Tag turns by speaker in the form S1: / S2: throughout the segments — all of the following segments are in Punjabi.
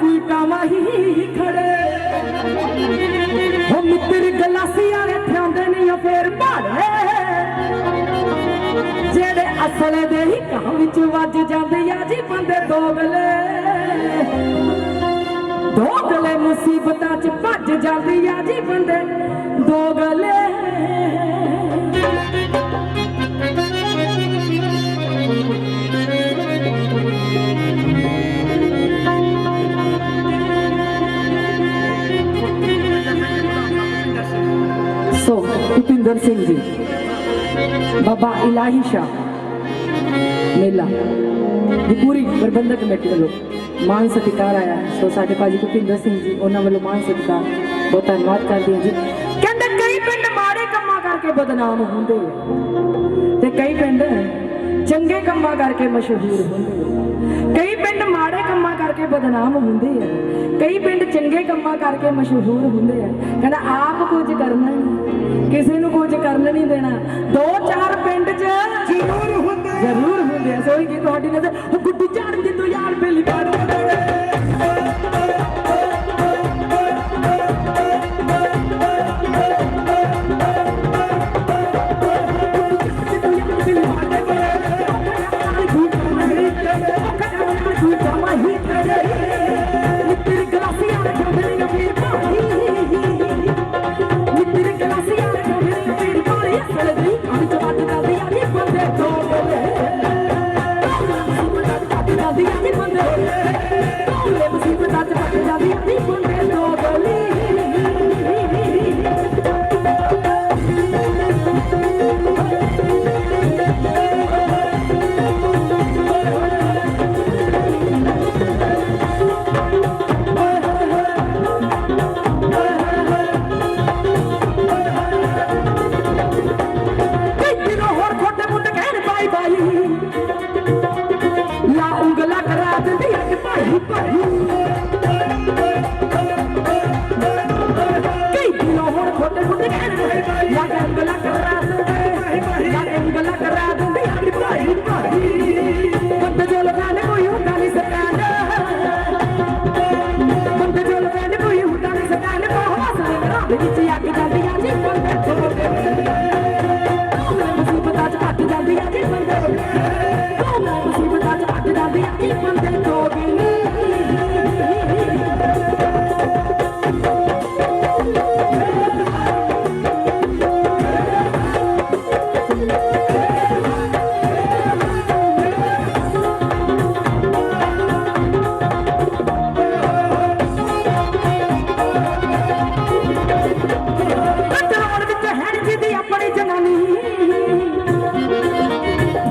S1: ਕੋਈ ਟਾਵਾਹੀ ਖੜੇ। ਹੋ ਮਿੱਤਰ ਗਲਾਸੀਆਂ ਨੇ ਠਾਉਂਦੇ ਨਹੀਂ ਆ ਫੇਰ ਭਾੜੇ। ਜਿਹੜੇ ਅਸਲ ਦੇ ਹੀ ਕਾਂ ਵਿੱਚ ਵੱਜ ਜਾਂਦੇ ਆ ਜੀ ਬੰਦੇ ਦੋਗਲੇ। ਦੋਗਲੇ ਮੁਸੀਬਤਾਂ 'ਚ ਭੱਜ ਜਾਂਦੀ ਆ ਜੀ ਬੰਦੇ ਦੋਗਲੇ। ਸਿੰਘ ਜੀ ਬਾਬਾ ਇਲਾਹੀ ਸ਼ਾਹ ਮੇਲਾ ਦੀ ਪੂਰੀ ਪ੍ਰਬੰਧਕ ਕਮੇਟੀ ਵੱਲੋਂ ਮਾਨ ਸਤਿਕਾਰ ਆਇਆ ਸੋ ਸਾਡੇ ਭਾਜੀ ਭੁਪਿੰਦਰ ਸਿੰਘ ਜੀ ਉਹਨਾਂ ਵੱਲੋਂ ਮਾਨ ਸਤਿਕਾਰ ਬਹੁਤ ਧੰਨਵਾਦ ਕਰਦੇ ਹਾਂ ਜੀ ਕਹਿੰਦੇ ਕਈ ਪਿੰਡ ਮਾੜੇ ਕੰਮਾਂ ਕਰਕੇ ਬਦਨਾਮ ਹੁੰਦੇ ਤੇ ਕਈ ਪਿੰਡ ਚੰਗੇ ਕੰਮਾਂ ਕਰਕੇ ਮਸ਼ਹੂਰ ਹੁੰਦੇ ਕਈ ਪਿੰਡ ਮਾੜੇ ਕੰਮਾਂ ਕਰਕੇ ਬਦਨਾਮ ਹੁੰਦੇ ਆ। ਕਈ ਪਿੰਡ ਚੰਗੇ ਕੰਮਾਂ ਕਰਕੇ ਮਸ਼ਹੂਰ ਹੁੰਦੇ ਆ। ਕਹਿੰਦਾ ਆਪ ਕੁਝ ਕਰਨਾ ਨਹੀਂ ਕਿਸੇ ਨੂੰ ਕੁਝ ਕਰਨ ਨਹੀਂ ਦੇਣਾ। ਦੋ ਚਾਰ ਪਿੰਡ 'ਚ ਜ਼ਰੂਰ ਹੁੰਦੇ ਜ਼ਰੂਰ ਹੁੰਦੇ ਸੋਈ ਕੀ ਤੁਹਾਡੀ ਨਜ਼ਰ ਉਹ ਗੁੱਡੀ ਝਾੜ ਦੀ ਤੂੰ ਯਾਰ ਬੇਲੀ ਕਾੜ ਕਈ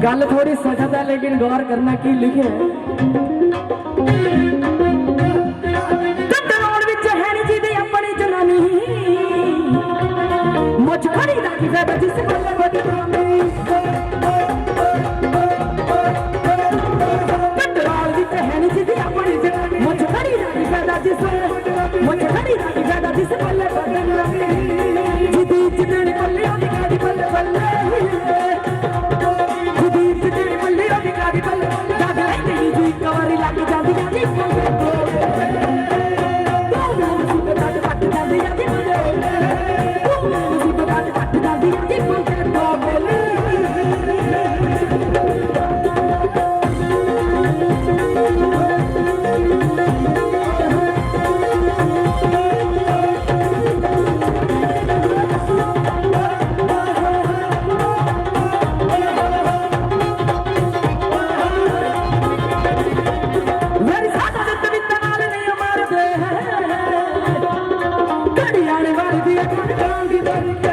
S1: ਗੱਲ ਥੋੜੀ ਸਖਤ ਹੈ, ਲੇਕਿਨ ਗੌਰ ਕਰਨਾ ਕੀ ਲਿਖਿਆ ਹੈ। ਕੰਟਰੋਲ ਵਿੱਚ ਹੈ ਨੀ ਜਿਹਦੀ ਆਪਣੀ ਜਨਾਨੀ। ਮੁੱਛ ਖੜੀ ਦਾ ਵਿੱਚ ਹੈ ਜਿਹਦੀ ਆਪਣੀ ਜਨਾਨੀ। ਮੁੱਛ ਖੜੀ ਦਾ ਕੀ ਜਿਸ ਲੈਂਦੀ ਨੀ ਜੀ ਕਵਾਰੀ ਅੱਖਾਂ ਦੀ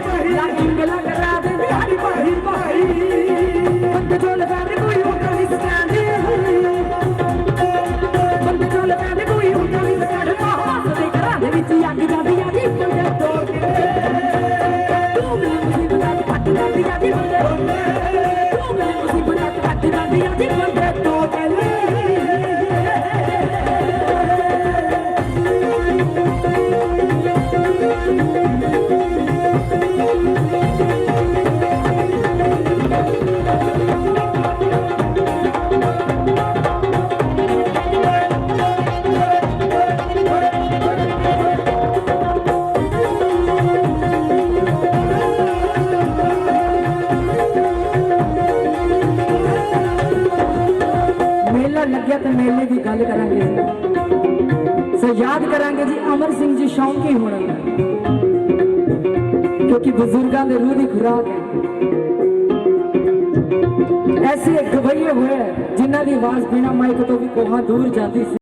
S1: la ਅਮਰ ਸਿੰਘ ਜੀ ਸ਼ੌਂਕੀ ਹੋਣਾ ਕਿਉਂਕਿ ਬਜ਼ੁਰਗਾਂ ਦੇ ਰੂਹ ਦੀ ਖੁਰਾਕ ਹੈ। ਐਸੇ ਗਵਈਏ ਹੋਏ ਜਿਨ੍ਹਾਂ ਦੀ ਆਵਾਜ਼ ਬਿਨਾ ਮਾਈਕ ਤੋਂ ਵੀ ਕੋਹਾਂ ਦੂਰ ਜਾਂਦੀ ਸੀ।